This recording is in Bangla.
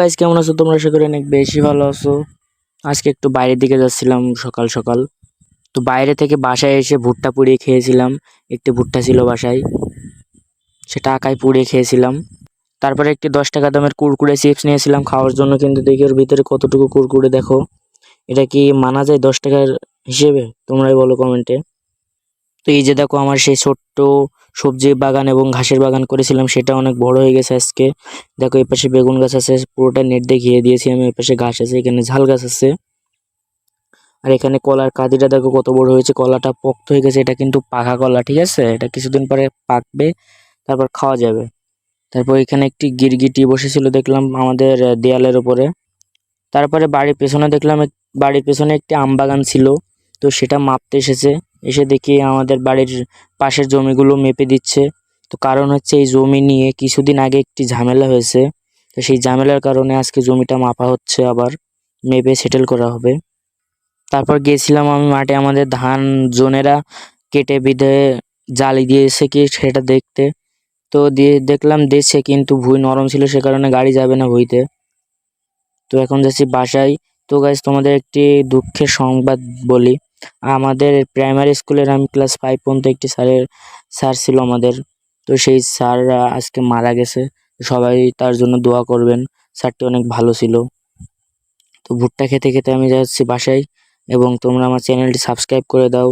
গাইস কেমন আছো? তোমরা আশা করি অনেক বেশি ভালো আছো। আজকে একটু বাইরের দিকে যাচ্ছিলাম সকাল সকাল। তো বাইরে থেকে বাসায় এসে ভুট্টা পুড়িয়ে খেয়েছিলাম। একটি ভুট্টা ছিল বাসায়। সেটা আকায় পুড়িয়ে খেয়েছিলাম। তারপরে একটি দশ টাকা দামের কুরকুরে চিপস নিয়েছিলাম খাওয়ার জন্য। কিন্তু দেখি ওর ভিতরে কতটুকু কুরকুরে দেখো। এটা কি মানা যায় দশ টাকার হিসেবে? তোমরাই বলো কমেন্টে। তো এই যে দেখো, আমার সেই ছোট্ট সবজির বাগান এবং ঘাসের বাগান করেছিলাম, সেটা অনেক বড় হয়ে গেছে আজকে। দেখো এই পাশে বেগুন গাছ আছে, পুরোটা নেট দিয়ে ঘিরে দিয়েছি আমি, এই পাশে ঘাস আছে, এখানে ঝাল গাছ আছে। আর এখানে কলার কাঁদিটা দেখো কত বড় হয়েছে, কলাটা পোক্ত হয়ে গেছে, এটা কিন্তু পাকা কলা, ঠিক আছে? এটা কিছুদিন পরে পাকবে, তারপর খাওয়া যাবে। তারপর এখানে একটি গিরগিটি বসেছিল দেখলাম আমাদের দেয়ালের উপরে। তারপরে বাড়ির পেছনে দেখলাম বাড়ির পেছনে একটি আম বাগান ছিল, তো সেটা মাপতে এসেছে। এসে দেখি আমাদের বাড়ির পাশের জমিগুলো মেপে দিচ্ছে। তো কারণ হচ্ছে এই জমি নিয়ে কিছুদিন আগে একটি ঝামেলা হয়েছে। তো সেই ঝামেলার কারণে আজকে জমিটা মাপা হচ্ছে আবার, মেপে সেটেল করা হবে। তারপর গেছিলাম আমি মাঠে, আমাদের ধান জোনেরা কেটে বিধে জালি দিয়েছে কি সেটা দেখতে। তো দিয়ে দেখলাম দিচ্ছে কিন্তু ভুঁই নরম ছিল, সে কারণে গাড়ি যাবে না ভুঁইতে। তো এখন যাচ্ছি বাসায়। তো গাইজ তোমাদের একটি দুঃখের সংবাদ বলি। আমাদের প্রাইমারি স্কুলের আমি ক্লাস ফাইভ পর্যন্ত একটি স্যারের, স্যার ছিল আমাদের। তো সেই স্যার আজকে মারা গেছে। সবাই তার জন্য দোয়া করবেন। স্যারটি অনেক ভালো ছিল। তো ভুট্টা খেতে খেতে আমি যাচ্ছি বাসায় এবং তোমরা আমার চ্যানেলটি সাবস্ক্রাইব করে দাও।